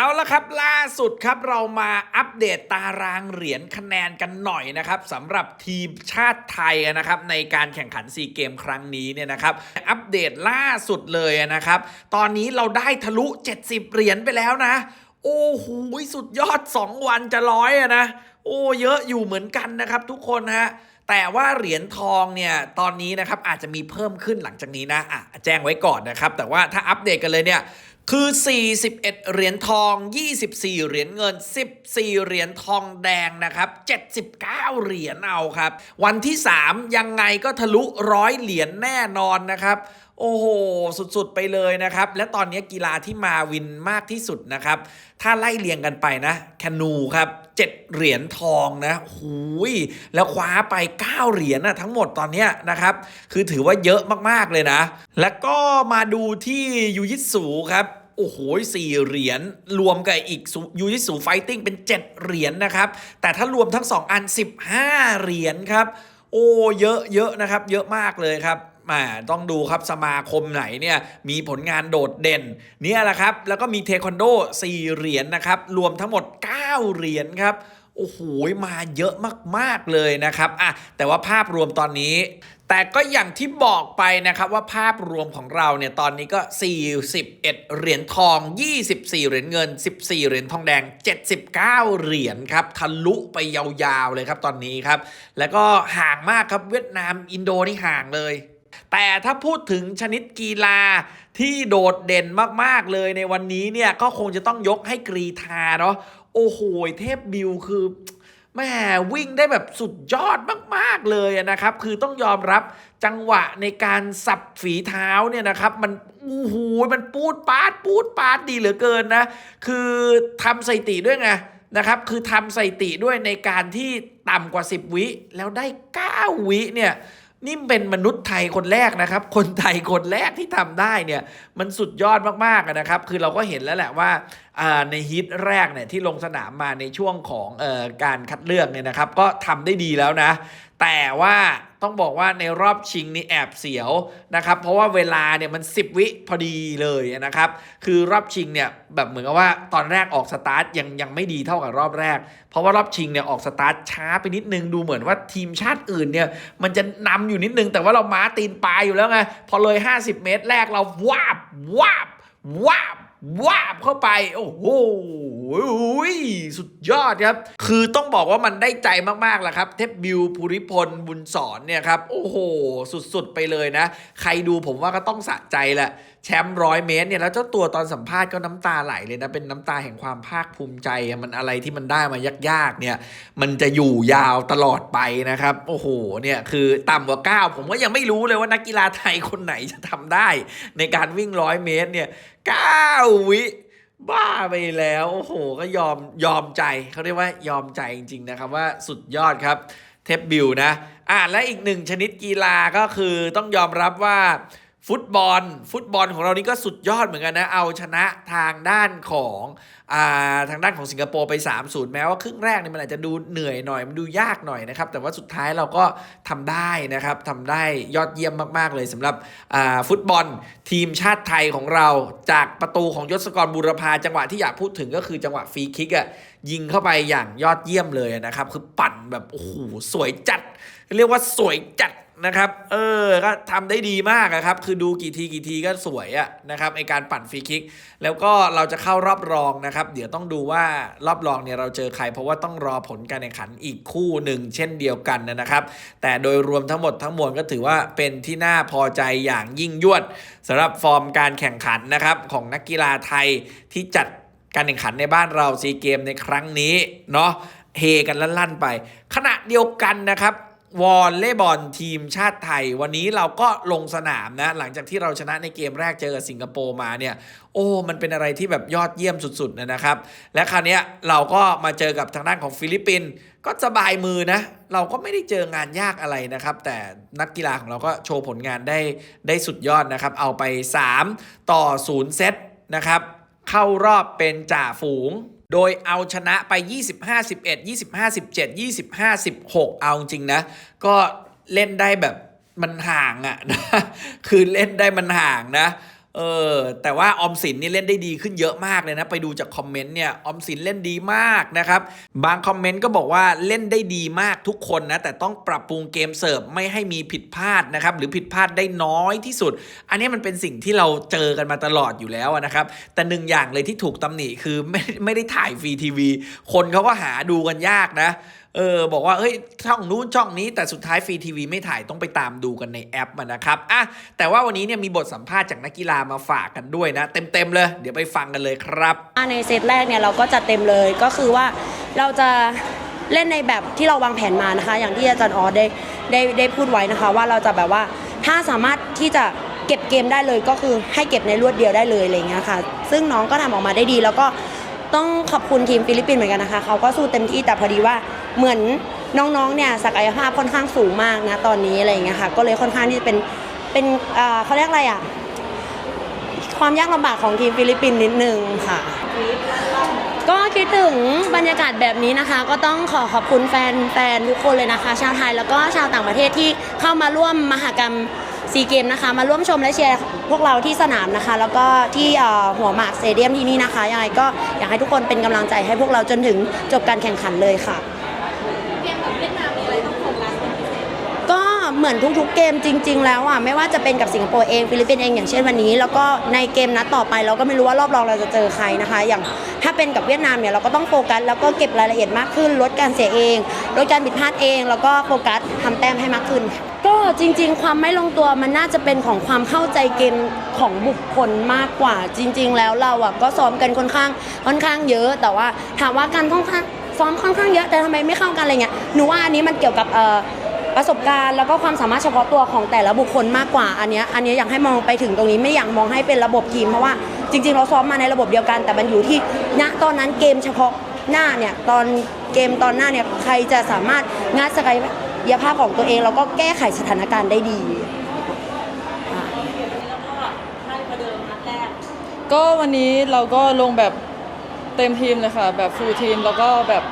เอาละครับล่าสุดครับเรามาอัปเดตตารางเหรียญคะแนนกันหน่อยนะครับสำหรับทีมชาติไทยนะครับในการแข่งขันซีเกมครั้งนี้เนี่ยนะครับอัปเดตล่าสุดเลยนะครับตอนนี้เราได้ทะลุ 70 เหรียญไปแล้วนะ โอ้โหสุดยอด 2 วันจะร้อยอะนะโอ้เยอะอยู่เหมือนกันนะครับทุกคนฮะแต่ว่าเหรียญทองเนี่ยตอนนี้นะครับอาจจะมีเพิ่มขึ้นหลังจากนี้นะอะแจ้งไว้ก่อนนะครับแต่ว่าถ้าอัปเดตกันเลยเนี่ย คือ 41 เหรียญทอง 24 เหรียญเงิน 14 เหรียญทองแดงนะครับ 79 เหรียญเอาครับ วันที่ 3 ยังไงก็ทะลุร้อยเหรียญแน่นอนนะครับโอ้โห สุดๆ ไปเลยนะครับ และตอนนี้กีฬาที่มาวินมากที่สุดนะครับ ถ้าไล่เรียงกันไปนะแคนูครับ7เหรียญทองนะหูยแล้วคว้าไป 9 เหรียญนะทั้งหมดตอนนี้นะครับ คือถือว่าเยอะมากๆเลยนะ แล้วก็มาดูที่ยูยิสูครับ โอ้โหสี่เหรียญรวมกับอีกยูยิสูไฟติ้งเป็น 7 เหรียญนะครับ แต่ถ้ารวมทั้ง 2 อัน 15 เหรียญครับ โอ้เยอะเยอะนะครับ เยอะมากเลยครับมาต้องดูครับสมาคมไหนเนี่ยมีผลงานโดดเด่นเนี่ยแหละครับ แล้วก็มีเทควันโด 4 เหรียญนะครับ รวมทั้งหมด 9 เหรียญครับโอ้โห มาเยอะมาก ๆ เลยนะครับอะแต่ว่าภาพรวมตอนนี้ แต่ก็อย่างที่บอกไปนะครับว่าภาพรวมของเราเนี่ยตอนนี้ก็ 41 เหรียญทอง 24 เหรียญเงิน 14 เหรียญทองแดง 79 เหรียญครับทะลุไปยาวๆเลยครับตอนนี้ครับ แล้วก็ห่างมากครับเวียดนามอินโดนี่ห่างเลย แต่ถ้าพูดถึงชนิดกีฬาที่โดดเด่นมากๆเลยในวันนี้เนี่ยก็คงจะต้องยกให้กรีธาเนาะโอ้โหเทพบิวคือ แม่วิ่งได้แบบสุดยอดมาก ๆ เลยนะครับ คือต้องยอมรับจังหวะในการสับฝีเท้าเนี่ยนะครับ มันโอ้โหมันปูดปาด ปูดปาดดีเหลือเกินนะ คือทำสถิติด้วยไงนะครับ คือทำสถิติด้วยในการที่ต่ำกว่า 10 วิแล้วได้ 9 วิเนี่ย นี่เป็นมนุษย์ไทยคนแรกนะครับ คนไทยคนแรกที่ทำได้เนี่ยมันสุดยอดมากๆนะครับ คือเราก็เห็นแล้วแหละว่าในฮิตแรกเนี่ยที่ลงสนามมาในช่วงของออการคัดเลือกเนี่ยนะครับ ก็ทำได้ดีแล้วนะ แต่ว่า ต้องบอกว่าในรอบชิงนี่แอบเสียวนะครับ เพราะว่าเวลาเนี่ยมัน 10 วิพอดีเลยนะครับ คือรอบชิงเนี่ยแบบเหมือนกับว่าตอนแรกออกสตาร์ทยังยังไม่ดีเท่ากับรอบแรก เพราะว่ารอบชิงเนี่ยออกสตาร์ทช้าไปนิดนึงดูเหมือนว่าทีมชาติอื่นเนี่ยมันจะนำอยู่นิดนึง แต่ว่าเราม้าตีนปลายอยู่แล้วไงพอเลย 50 เมตรแรกเราวาบวาบวาบ วาบเข้าไป โอ้โหสุดยอดครับ คือต้องบอกว่ามันได้ใจมากๆแหละครับ เทพบิวภูริพลบุญสอนเนี่ยครับ โอ้โห สุดๆไปเลยนะ ใครดูผมว่าก็ต้องสะใจแหละ แชมป์ร้อยเมตรเนี่ยแล้วเจ้าตัวตอนสัมภาษณ์ก็น้ำตาไหลเลยนะเป็นน้ำตาแห่งความภาคภูมิใจมันอะไรที่มันได้มายากๆเนี่ยมันจะอยู่ยาวตลอดไปนะครับ โอ้โหเนี่ยคือต่ำกว่า 9 ผมก็ยังไม่รู้เลยว่านักกีฬาไทยคนไหนจะทำได้ ในการวิ่งร้อยเมตรเนี่ย9วิบ้าไปแล้ว โอ้โห ก็ยอมยอมใจเขาเรียกว่ายอมใจจริง ๆ นะครับว่าสุดยอดครับเทปบิวนะ อ่าและอีกหนึ่งชนิดกีฬาก็คือต้องยอมรับว่า ฟุตบอล ฟุตบอลของเรานี่ก็สุดยอดเหมือนกันนะ เอาชนะทางด้านของอ่าทางด้านของสิงคโปร์ไป 3-0 แม้ว่าครึ่งแรกเนี่ยมันอาจจะดูเหนื่อยหน่อยมันดูยากหน่อยนะครับ แต่ว่าสุดท้ายเราก็ทำได้นะครับทำได้ยอดเยี่ยมมาก ๆ เลยสำหรับอ่าฟุตบอลทีมชาติไทยของเราจากประตูของยศกรบุรพาจังหวะที่อยากพูดถึงก็คือจังหวะฟรีคิกอะยิงเข้าไปอย่างยอดเยี่ยมเลยนะครับ คือปั่นแบบโอ้โหสวยจัด เรียกว่าสวยจัด นะครับ เออ ก็ทำได้ดีมากอะครับ คือดูกี่ทีกี่ทีก็สวยอะนะครับในการปั่นฟรีคิก แล้วก็เราจะเข้ารอบรองนะครับ เดี๋ยวต้องดูว่ารอบรองเนี่ยเราเจอใคร เพราะว่าต้องรอผลการแข่งขันอีกคู่หนึ่งเช่นเดียวกันนะครับ แต่โดยรวมทั้งหมดทั้งมวลก็ถือว่าเป็นที่น่าพอใจอย่างยิ่งยวดสำหรับฟอร์มการแข่งขันนะครับของนักกีฬาไทยที่จัดการแข่งขันในบ้านเราซีเกมในครั้งนี้เนาะเฮกันลั่นๆไป ขณะเดียวกันนะครับ วอลเล่บอลทีมชาติไทย วันนี้เราก็ลงสนามนะ หลังจากที่เราชนะในเกมแรกเจอกับสิงคโปร์มาเนี่ย โอ้ มันเป็นอะไรที่แบบยอดเยี่ยมสุดๆนะครับ และคราวนี้เราก็มาเจอกับทางด้านของฟิลิปปินส์ก็สบายมือนะ เราก็ไม่ได้เจองานยากอะไรนะครับ แต่นักกีฬาของเราก็โชว์ผลงานได้ได้สุดยอดนะครับ เอาไป 3 ต่อ 0 เซตนะครับ เข้ารอบเป็นจ่าฝูง โดยเอาชนะไป 25 11 25 17 25 16 เอาจริงนะ ก็เล่นได้แบบมันห่างอะนะคือเล่นได้มันห่างนะ เออแต่ว่าออมสินนี่เล่นได้ดีขึ้นเยอะมากเลยนะ ไปดูจากคอมเมนต์เนี่ยออมสินเล่นดีมากนะครับ บางคอมเมนต์ก็บอกว่าเล่นได้ดีมากทุกคนนะ แต่ต้องปรับปรุงเกมเสิร์ฟไม่ให้มีผิดพลาดนะครับ หรือผิดพลาดได้น้อยที่สุด อันนี้มันเป็นสิ่งที่เราเจอกันมาตลอดอยู่แล้วนะครับ แต่หนึ่งอย่างเลยที่ถูกตำหนิคือไม่ไม่ได้ถ่ายฟรีทีวี คนเขาก็หาดูกันยากนะเออบอกว่าเฮ้ยช่องนู้นช่องนี้แต่สุดท้ายฟรีทีวีไม่ถ่ายต้องไปตามดูกันในแอปมันนะครับอะแต่ว่าวันนี้เนี่ยมีบทสัมภาษณ์จากนักกีฬามาฝากกันด้วยนะ เต็มๆเลย เดี๋ยวไปฟังกันเลยครับในเซตแรกเนี่ยเราก็จัดเต็มเลยก็คือว่าเราจะเล่นในแบบที่เราวางแผนมานะคะ อย่างที่อาจารย์ออสได้ได้ได้พูดไว้นะคะ ว่าเราจะแบบว่าถ้าสามารถที่จะเก็บเกมได้เลยก็คือให้เก็บในรวดเดียวได้เลยอะไรเงี้ยค่ะ ซึ่งน้องก็ทำออกมาได้ดี แล้วก็ต้องขอบคุณทีมฟิลิปปินส์เหมือนกันนะคะ เขาก็สู้เต็มที่แต่พอดีว่า เหมือนน้องๆเนี่ยศักยภาพค่อนข้างสูงมากนะตอนนี้อะไรเงี้ยค่ะก็เลยค่อนข้างที่จะเป็นเป็นเขาเรียกอะไรอะความยากลำบากของทีมฟิลิปปินส์นิดนึงค่ะ ก็คิดถึงบรรยากาศแบบนี้นะคะ ก็ต้องขอขอบคุณแฟนแฟนทุกคนเลยนะคะ ชาวไทยแล้วก็ชาวต่างประเทศที่เข้ามาร่วมมหกรรมซีเกมนะคะ มาร่วมชมและเชียร์พวกเราที่สนามนะคะ แล้วก็ที่หัวหมากสเตเดียมที่นี่นะคะยังไงก็อยากให้ทุกคนเป็นกำลังใจให้พวกเราจนถึงจบการแข่งขันเลยค่ะ ก็ เหมือนทุกๆเกมจริง ๆ แล้วอะไม่ว่าจะเป็นกับสิงคโปร์เองฟิลิปปินส์เองอย่างเช่นวันนี้ แล้วก็ในเกมนัดต่อไปเราก็ไม่รู้ว่ารอบรองเราจะเจอใครนะคะ อย่างถ้าเป็นกับเวียดนามเนี่ยเราก็ต้องโฟกัสแล้วก็เก็บรายละเอียดมากขึ้น ลดการเสียเองลดการผิดพลาดเอง แล้วก็โฟกัสทำแต้มให้มากขึ้นค่ะก็จริง ๆ ความไม่ลงตัวมันน่าจะเป็นของความเข้าใจเกมของบุคคลมากกว่า จริง ๆ แล้วเราอะก็ซ้อมกันค่อนข้างค่อนข้างเยอะ แต่ว่าถามว่าการค่อนข้างซ้อมค่อนข้างเยอะแต่ทำไมไม่เข้ากันอะไรเงี้ยหนูว่าอันนี้มันเกี่ยวกับเอ่อ ประสบการณ์แล้วก็ความสามารถเฉพาะตัวของแต่ละบุคคลมากกว่าอันเนี้ยอันเนี้ยอยากให้มองไปถึงตรงนี้ไม่อยากมองให้เป็นระบบทีมเพราะว่าจริง ๆ เราซ้อมมาในระบบเดียวกัน แต่มันอยู่ที่ณตอนนั้นเกมเฉพาะหน้าเนี่ยตอนเกมตอนหน้าเนี่ยใครจะสามารถงัดศักยภาพของตัวเองแล้วก็แก้ไขสถานการณ์ได้ดี ก็วันนี้เราก็ลงแบบเต็มทีมเลยค่ะ แบบฟูลทีมแล้วก็แบบ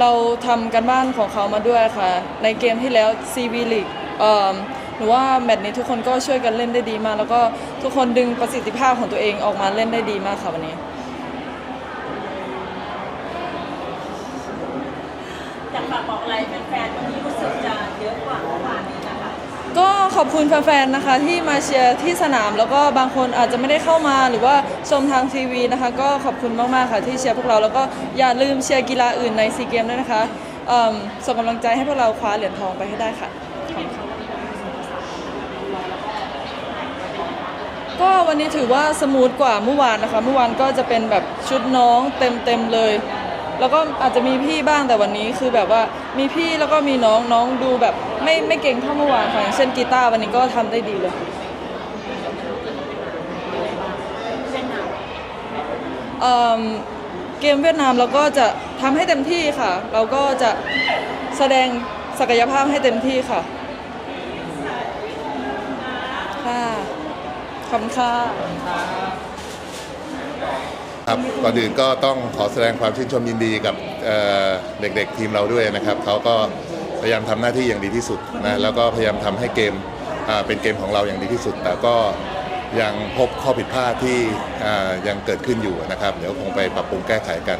เราทำกันบ้านของเขามาด้วยค่ะ ในเกมที่แล้ว CV League เอ่อหนูว่าแมตช์นี้ทุกคนก็ช่วยกันเล่นได้ดีมาก แล้วก็ทุกคนดึงประสิทธิภาพของตัวเองออกมาเล่นได้ดีมากค่ะวันนี้ อยากฝากบอกอะไรแฟนๆจะเยอะกว่าเมื่อวานนี้นะคะ ก็ ขอบคุณแฟนๆ นะคะที่มาเชียร์ที่สนาม แล้วก็บางคนอาจจะไม่ได้เข้ามาหรือว่าชมทางทีวีนะคะ ก็ขอบคุณมากๆ ค่ะที่เชียร์พวกเรา แล้วก็อย่าลืมเชียร์กีฬาอื่นในซีเกมด้วยนะคะเอิ่มส่งกำลังใจให้พวกเราคว้าเหรียญทองไปให้ได้ค่ะขอบคุณค่ะก็วันนี้ถือว่าสมูทกว่าเมื่อวานนะคะ เมื่อวานก็จะเป็นแบบชุดน้องเต็มๆเลย แล้วก็อาจจะมีพี่บ้างแต่วันนี้คือแบบว่ามีพี่แล้วก็มีน้องน้องดูแบบไม่ไม่เก่งเท่าเมื่อวานค่ะอย่างเช่นกีตาร์วันนี้ก็ทำได้ดีเลย เอิ่มเกมเวียดนามเราก็จะทำให้เต็มที่ค่ะ เราก็จะแสดงศักยภาพให้เต็มที่ค่ะ ค่ะ ขอบคุณค่ะ ครับก่อนอื่นก็ต้องขอแสดงความชื่นชมยินดีกับเเด็กๆทีมเราด้วยนะครับเขาก็พยายามทำหน้าที่อย่างดีที่สุดนะแล้วก็พยายามทำให้เกมเป็นเกมของเราอย่างดีที่สุด แต่ก็ยังพบข้อผิดพลาดที่ยังเกิดขึ้นอยู่นะครับ เดี๋ยวคงไปปรับปรุงแก้ไขกัน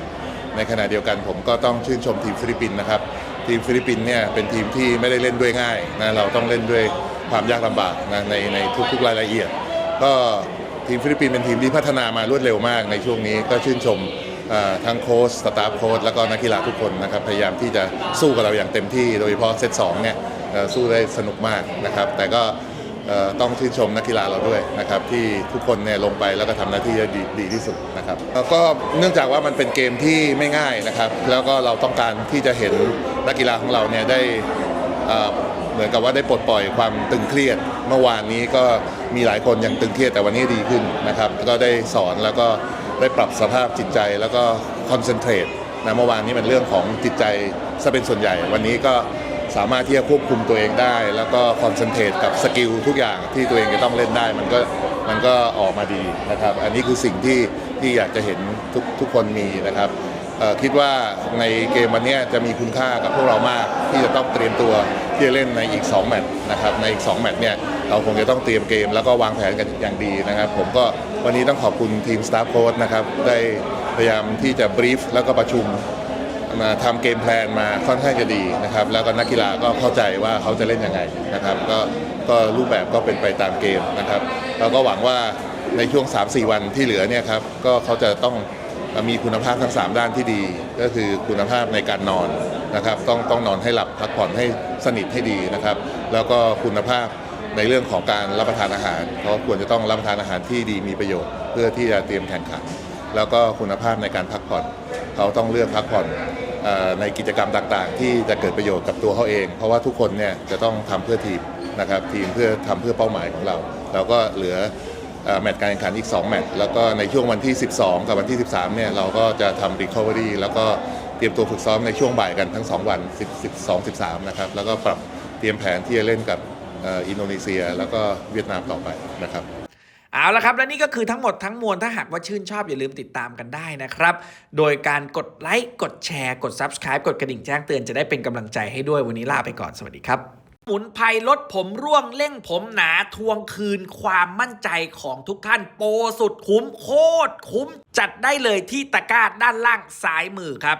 ในขณะเดียวกันผมก็ต้องชื่นชมทีมฟิลิปปินส์นะครับทีมฟิลิปปินส์เนี่ยเป็นทีมที่ไม่ได้เล่นด้วยง่ายนะเราต้องเล่นด้วยความยากลำบากนะในในทุกๆรายละเอียด ก็ ทีมฟิลิปปินส์เป็นทีมที่พัฒนามารวดเร็วมากในช่วงนี้ก็ชื่นชมทั้งโค้ชสตาฟโค้ชแล้วก็นักกีฬาทุกคนนะครับพยายามที่จะสู้กับเราอย่างเต็มที่โดยเฉพาะเซตสองเนี่ยสู้ได้สนุกมากนะครับ แต่ก็ต้องชื่นชมนักกีฬาเราด้วยนะครับที่ทุกคนเนี่ยลงไปแล้วก็ทำหน้าที่ได้ดีดีที่สุดนะครับแล้วก็เนื่องจากว่ามันเป็นเกมที่ไม่ง่ายนะครับ แล้วก็เราต้องการที่จะเห็นนักกีฬาของเราเนี่ยได้เหมือนกับว่าได้ปลดปล่อยความตึงเครียดเมื่อวานนี้ก็ มีหลายคนยังตึงเครียดแต่วันนี้ดีขึ้นนะครับก็ได้สอนแล้วก็ได้ปรับสภาพจิตใจแล้วก็คอนเซนเทรตนะเมื่อวานนี้มันเรื่องของจิตใจซะเป็นส่วนใหญ่ วันนี้ก็สามารถที่จะควบคุมตัวเองได้ แล้วก็คอนเซนเทรตกับสกิลทุกอย่างที่ตัวเองจะต้องเล่นได้ มันก็มันก็ออกมาดีนะครับ อันนี้คือสิ่งที่ที่อยากจะเห็นทุกทุกคนมีนะครับ คิดว่าในเกมวันนี้จะมีคุณค่ากับพวกเรามากที่จะต้องเตรียมตัวที่จะเล่นในอีก 2 แมตช์นะครับในอีก 2 แมตช์เนี่ยเราคงจะต้องเตรียมเกมแล้วก็วางแผนกันอย่างดีนะครับ ผมก็วันนี้ต้องขอบคุณทีมสตาฟโค้ชนะครับได้พยายามที่จะบรีฟแล้วก็ประชุมมาทำเกมแพลนมาค่อนข้างจะดีนะครับ แล้วก็นักกีฬาก็เข้าใจว่าเขาจะเล่นยังไงนะครับ ก็ก็รูปแบบก็เป็นไปตามเกมนะครับ เราก็หวังว่าในช่วง 3-4 วันที่เหลือเนี่ยครับก็เขาจะต้อง มีคุณภาพทั้ง 3 ด้านที่ดี ก็คือคุณภาพในการนอนนะครับ ต้องต้องนอนให้หลับพักผ่อนให้สนิทให้ดีนะครับ แล้วก็คุณภาพในเรื่องของการรับประทานอาหารเขาควรจะต้องรับประทานอาหารที่ดีมีประโยชน์ เพื่อที่จะเตรียมแข่งขัน แล้วก็คุณภาพในการพักผ่อนเขาต้องเลือกพักผ่อนในกิจกรรมต่างๆ ที่จะเกิดประโยชน์กับตัวเขาเอง เพราะว่าทุกคนเนี่ยจะต้องทำเพื่อทีมนะครับทีมเพื่อทำเพื่อเป้าหมายของเราแล้วก็เหลือ แมตช์การแข่งขันอีก 2 แมตช์แล้วก็ในช่วงวันที่ 12 กับวันที่ 13 เนี่ย เราก็จะทำ recovery แล้วก็เตรียมตัวฝึกซ้อมในช่วงบ่ายกันทั้ง 2 วัน 12 13 นะครับ แล้วก็ปรับเตรียมแผนที่จะเล่นกับอินโดนีเซีย แล้วก็เวียดนามต่อไปนะครับเอาละครับ และนี่ก็คือทั้งหมดทั้งมวลถ้าหากว่าชื่นชอบอย่าลืมติดตามกันได้นะครับ โดยการกดไลค์กดแชร์กด Subscribe กดกระดิ่งแจ้งเตือนจะได้เป็นกำลังใจให้ด้วยวันนี้ลาไปก่อนสวัสดีครับ หมุนไพรลดผมร่วงเร่งผมหนาทวงคืนความมั่นใจของทุกท่าน โปรสุดคุ้มโคตรคุ้มจัดได้เลยที่ตะกร้าด้านล่างซ้ายมือครับ